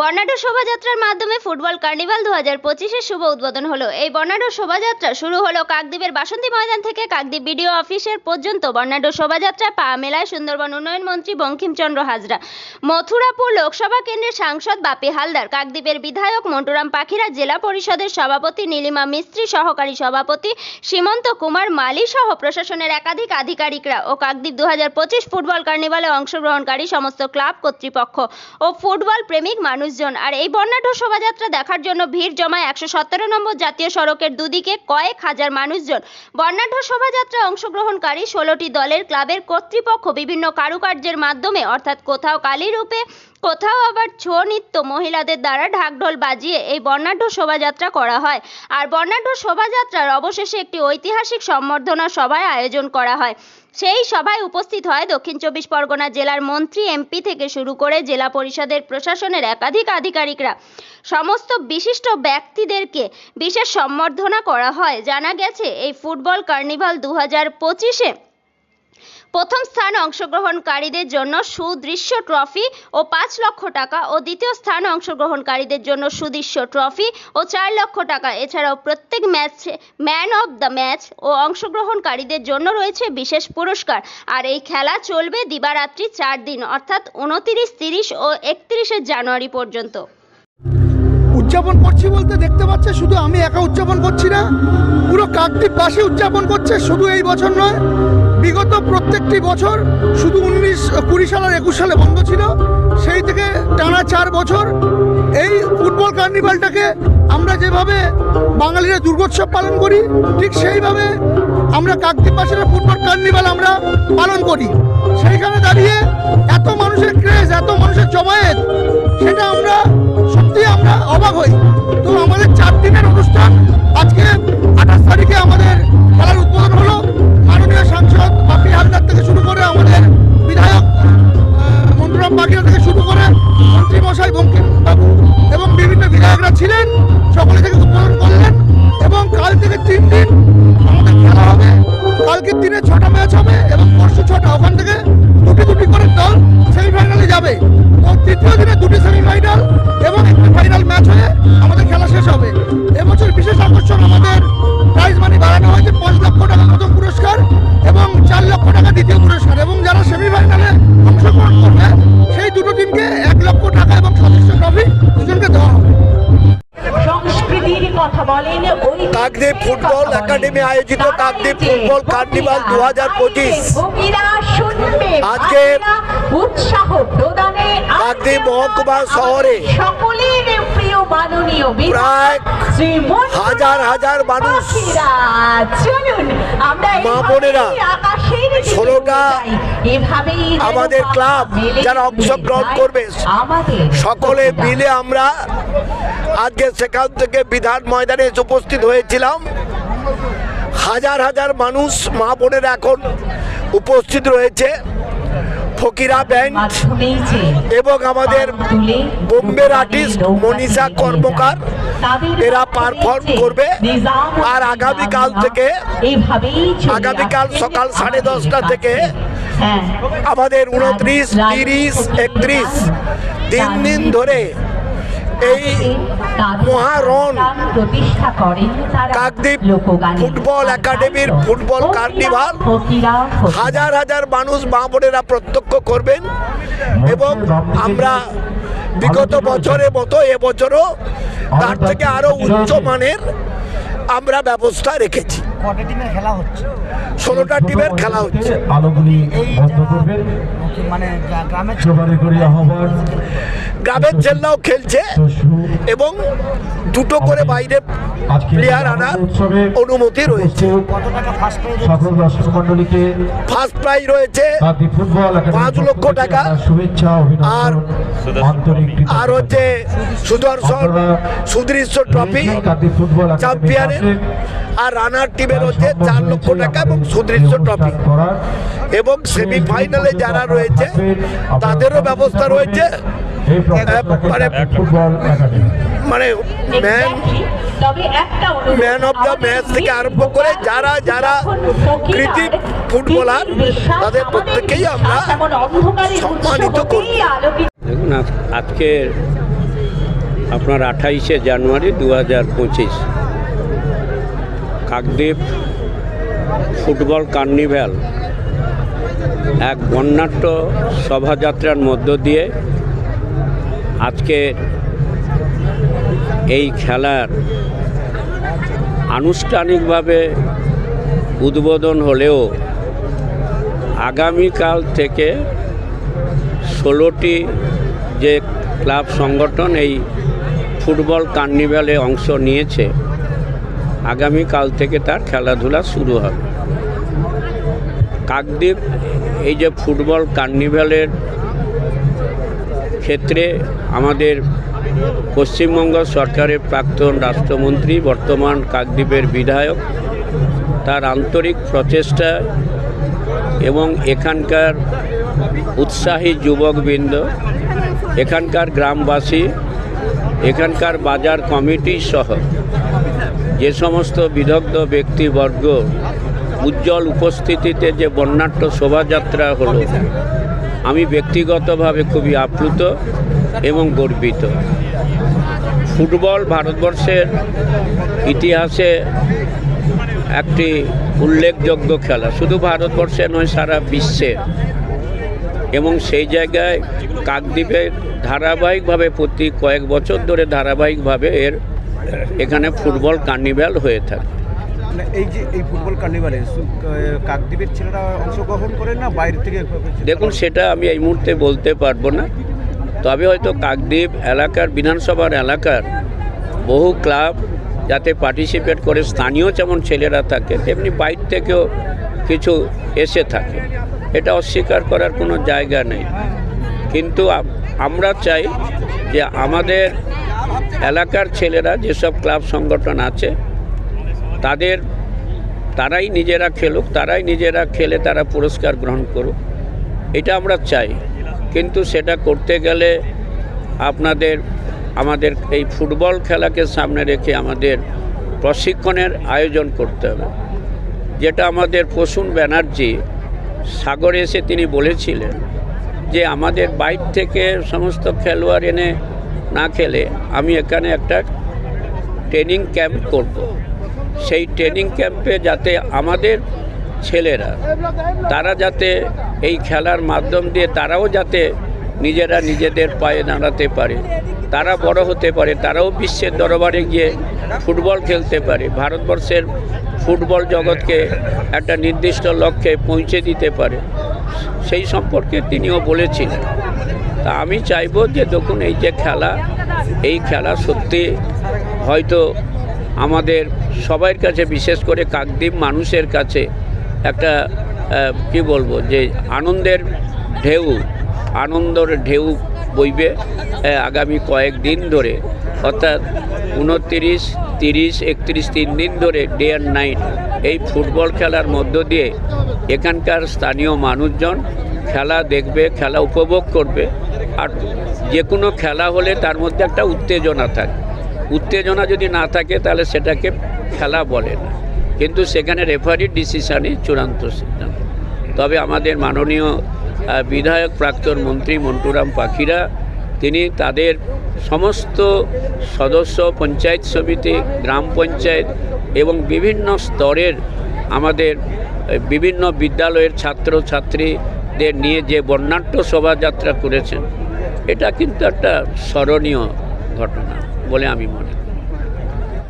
বর্ণাঢ্য শোভাযাত্রার মাধ্যমে ফুটবল কার্নিভাল দু হাজার পঁচিশের শুভ উদ্বোধন হলো। এই বর্ণাঢ্য শোভাযাত্রা শুরু হলো কাকদ্বীপের বাসন্তী ময়দান থেকে কাকদ্বীপ বিডিও অফিসের পর্যন্ত। বর্ণাঢ্য শোভাযাত্রায় পা মেলায় সুন্দরবন উন্নয়ন মন্ত্রী বঙ্কিমচন্দ্র হাজরা, মথুরাপুর লোকসভা কেন্দ্রের সাংসদ বাপি হালদার, কাকদ্বীপের বিধায়ক মন্টুরাম পাখিরা, জেলা পরিষদের সভাপতি নীলিমা মিস্ত্রি, সহকারী সভাপতি সীমন্ত কুমার মালি সহ প্রশাসনের একাধিক আধিকারিকরা ও কাকদ্বীপ দু হাজার পঁচিশ ফুটবল কার্নিভালে অংশগ্রহণকারী সমস্ত ক্লাব কর্তৃপক্ষ ও ফুটবল প্রেমিক মানুষজন আর এই বর্ণাঢ্য শোভাযাত্রা দেখার জন্য ভিড় জমায় একশো সতেরো নম্বর জাতীয় সড়কের দুদিকে কয়েক হাজার মানুষজন। বর্ণাঢ্য শোভাযাত্রায় অংশগ্রহণকারী ষোলোটি দলের ক্লাবের কর্তৃপক্ষ বিভিন্ন কারুকার্যের মাধ্যমে, অর্থাৎ কোথাও কালী রূপে কোথাও আবার ছৌ নৃত্য মহিলাদের দ্বারা ঢাকঢোল বাজিয়ে এই বর্ণাঢ্য শোভাযাত্রা করা হয়। আর বর্ণাঢ্য শোভাযাত্রার অবশেষে একটি ঐতিহাসিক সম্বর্ধনা সভায় আয়োজন করা হয়। সেই সভায় উপস্থিত হয় দক্ষিণ চব্বিশ পরগনা জেলার মন্ত্রী, এমপি থেকে শুরু করে জেলা পরিষদের প্রশাসনের একাধিক আধিকারিকরা। সমস্ত বিশিষ্ট ব্যক্তিদেরকে বিশেষ সম্বর্ধনা করা হয়। জানা গেছে, এই ফুটবল কার্নিভাল দু হাজার পঁচিশে প্রথম স্থান অংশগ্রহণকারীদের জন্য সুদৃশ্য ট্রফি ও পাঁচ লক্ষ টাকা ও দ্বিতীয় স্থান অংশগ্রহণকারীদের জন্য সুদৃশ্য ট্রফি ও চার লক্ষ টাকা। এছাড়াও প্রত্যেক ম্যাচে, ম্যান অফ দ্য ম্যাচ ও অংশগ্রহণকারীদের জন্য রয়েছে বিশেষ পুরস্কার। আর এই খেলা চলবে দিবারাত্রি চার দিন, অর্থাৎ উনতিরিশ, তিরিশ ও একত্রিশে জানুয়ারি পর্যন্ত। উদযাপন করছি বলতে দেখতে পাচ্ছে, শুধু আমি একা উদযাপন করছি না, পুরো কাকদ্বীপবাসী উদযাপন করছে, শুধু এই বছর নয় বিগত প্রত্যেকটি বছর শুধু উনিশ, কুড়ি সাল আর একুশ সালে বন্ধ ছিল, সেই থেকে টানা চার বছর এই ফুটবল কার্নিভালটাকে আমরা যেভাবে বাঙালিরা দুর্গোৎসব পালন করি, ঠিক সেইভাবে আমরা কাকদ্বীপবাসীরা ফুটবল কার্নিভাল আমরা পালন করি। সেইখানে দাঁড়িয়ে এত মানুষের ক্রেজ, এত মানুষের জমায়েত ছিলেন সকলে থেকে উদ্বোধন করলেন এবং কাল থেকে তিন দিন আমাদের খেলা হবে। কালকের দিনে ছটা ম্যাচ হবে এবং পরশু ছটা, ওখান থেকে দুটি দুটি করে দল সেমিফাইনালে যাবে। তো তৃতীয় দিনে দুটি সেমিফাইনাল এবং একটি ফাইনাল ম্যাচ হয়ে আমাদের খেলা শেষ হবে। ফুটবল একাডেমি আয়োজিত কাকদ্বীপ ফুটবল কার্নিভাল 2025 ভঙ্গিরা শুনবে। আজকের বাংলা উৎসাহ প্রদানে কাকদ্বীপ মহকুমা শহরে প্রিয় হাজার হাজার মানুষ। মা বোনেরা, ষোলোটা আমাদের ক্লাব যারা অংশগ্রহণ করবে, সকলে মিলে আমরা আজকে সেখান থেকে বিধান ময়দানে উপস্থিত হয়েছিলাম। হাজার হাজার মানুষ মা বোনেরা এখন উপস্থিত রয়েছে। ফকিরা ব্যাংক এবং আমাদের বোম্বের আর্টিস্ট মনীষা কর্মকার। এরা পারফর্ম করবে। আর আগামীকাল থেকে আগামীকাল সকাল সাড়ে দশটা থেকে হ্যাঁ। আমাদের উনত্রিশ তিরিশ একত্রিশ। তিন দিন ধরে এই মহারণ কাকদ্বীপ ফুটবল একাডেমির ফুটবল কার্নিভাল। হাজার হাজার মানুষ মা বোনেরা প্রত্যক্ষ করবেন এবং আমরা বিগত বছরের মতো এবছরও তার থেকে আরও উচ্চ মানের আমরা ব্যবস্থা রেখেছি কটা টিমের খেলা হচ্ছে। ষোলোটা টিমের খেলা হচ্ছে। আলোগুলি বন্ধ করবেন। মানে গ্রামের ছেলেরাও খেলছে এবং দুটো করে বাইরে প্লেয়ার আনার অনুমতি রয়েছে। সকল দর্শক মন্ডলীকে ফার্স্ট প্রাইজ রয়েছে। পাঁচ লক্ষ টাকা। শুভেচ্ছা অভিনন্দন আর হচ্ছে সুদর্শন সুদৃশ্য ট্রফি চ্যাম্পিয়নের আর রানার টিমের হচ্ছে চার লক্ষ টাকা এবং সুদৃশ্য ট্রফি। এবং সেমিফাইনালে যারা রয়েছে তাদেরও ব্যবস্থা রয়েছে। মানে- মানে man man of the match থেকে আরম্ভ করে যারা যারা কৃতি ফুটবলার তাদের আমাদের প্রত্যেককেই আমরা বিশ্বাস এমন অন্ধকারে সম্মানিত। আলোকিত। দেখুন আজ- আজকের আপনার আঠাইশে জানুয়ারি দু হাজার পঁচিশ কাকদ্বীপ ফুটবল কার্নিভ্যাল এক বর্ণাঢ্য শোভাযাত্রার মধ্য দিয়ে আজকে এই খেলার আনুষ্ঠানিকভাবে উদ্বোধন হলেও আগামীকাল থেকে ষোলোটি যে ক্লাব সংগঠন এই ফুটবল কার্নিভ্যালে অংশ নিয়েছে, আগামীকাল থেকে তার খেলাধুলা শুরু হবে। কাকদ্বীপ এই যে ফুটবল কার্নিভ্যালের ক্ষেত্রে আমাদের পশ্চিমবঙ্গ সরকারের প্রাক্তন রাষ্ট্রমন্ত্রী, বর্তমান কাকদ্বীপের বিধায়ক, তার আন্তরিক প্রচেষ্টা এবং এখানকার উৎসাহী যুবকবৃন্দ, এখানকার গ্রামবাসী, এখানকার বাজার কমিটি সহ যে সমস্ত বিদগ্ধ ব্যক্তিবর্গ উজ্জ্বল উপস্থিতিতে যে বর্ণাঢ্য শোভাযাত্রা হলো আমি ব্যক্তিগতভাবে খুবই আপ্লুত এবং গর্বিত। ফুটবল ভারতবর্ষের ইতিহাসে একটি উল্লেখযোগ্য খেলা। শুধু ভারতবর্ষে নয়, সারা বিশ্বে। এবং সেই জায়গায় কাকদ্বীপে ধারাবাহিকভাবে প্রতি কয়েক বছর ধরে ধারাবাহিকভাবে এর এখানে ফুটবল কার্নিভ্যাল হয়ে থাকে। মানে এই যে এই ফুটবল কার্নিভালে কাকদ্বীপের ছেলেরা অংশগ্রহণ করে না বাইরে থেকে দেখুন, সেটা আমি এই মুহূর্তে বলতে পারব না। তবে হয়তো কাকদ্বীপ এলাকার, বিধানসভার এলাকার বহু ক্লাব যাতে পার্টিসিপেট করে, স্থানীয় যেমন ছেলেরা থাকে, তেমনি বাইর থেকেও কিছু এসে থাকে। এটা অস্বীকার করার কোনো জায়গা নেই। কিন্তু আমরা চাই যে আমাদের এলাকার ছেলেরা যেসব ক্লাব সংগঠন আছে তাদের, তারাই নিজেরা খেলুক, তারাই নিজেরা খেলে তারা পুরস্কার গ্রহণ করুক। এটা আমরা চাই। কিন্তু সেটা করতে গেলে আপনাদের, আমাদের এই ফুটবল খেলাকে সামনে রেখে আমাদের প্রশিক্ষণের আয়োজন করতে হবে। যেটা আমাদের প্রসূন ব্যানার্জি সাগরে এসে তিনি বলেছিলেন যে, আমাদের বাইর থেকে সমস্ত খেলোয়াড় এনে না খেলে আমি এখানে একটা ট্রেনিং ক্যাম্প করব। সেই ট্রেনিং ক্যাম্পে যাতে আমাদের ছেলেরা, তারা যাতে এই খেলার মাধ্যম দিয়ে তারাও যাতে নিজেরা নিজেদের পায়ে দাঁড়াতে পারে, তারা বড় হতে পারে, তারাও বিশ্বের দরবারে গিয়ে ফুটবল খেলতে পারে। ভারতবর্ষের ফুটবল জগৎকে একটা নির্দিষ্ট লক্ষ্যে পৌঁছে দিতে পারে। সেই সম্পর্কে তিনিও বলেছিলেন। তা আমি চাইব যে দেখুন, এই যে খেলা, এই খেলা সত্যি হয়তো আমাদের সবার কাছে, বিশেষ করে কাকদ্বীপ মানুষের কাছে একটা কি বলব যে আনন্দের ঢেউ, আনন্দর ঢেউ বইবে আগামী কয়েক দিন ধরে। অর্থাৎ উনত্রিশ, তিরিশ, একত্রিশ, তিন দিন ধরে ডে অ্যান্ড নাইট এই ফুটবল খেলার মধ্য দিয়ে এখানকার স্থানীয় মানুষজন খেলা দেখবে, খেলা উপভোগ করবে। আর যে কোনো খেলা হলে তার মধ্যে একটা উত্তেজনা থাকে। উত্তেজনা যদি না থাকে, তাহলে সেটাকে খেলা বলে না। কিন্তু সেখানে রেফারির ডিসিশানই চূড়ান্ত সিদ্ধান্ত। তবে আমাদের মাননীয় বিধায়ক প্রাক্তন মন্ত্রী মন্টুরাম পাখিরা, তিনি তাদের সমস্ত সদস্য, পঞ্চায়েত সমিতি, গ্রাম পঞ্চায়েত এবং বিভিন্ন স্তরের আমাদের বিভিন্ন বিদ্যালয়ের ছাত্র ছাত্রীদের নিয়ে যে বর্ণাঢ্য শোভাযাত্রা করেছেন, এটা কিন্তু একটা স্মরণীয় ঘটনা। বলে আমি মনে করি।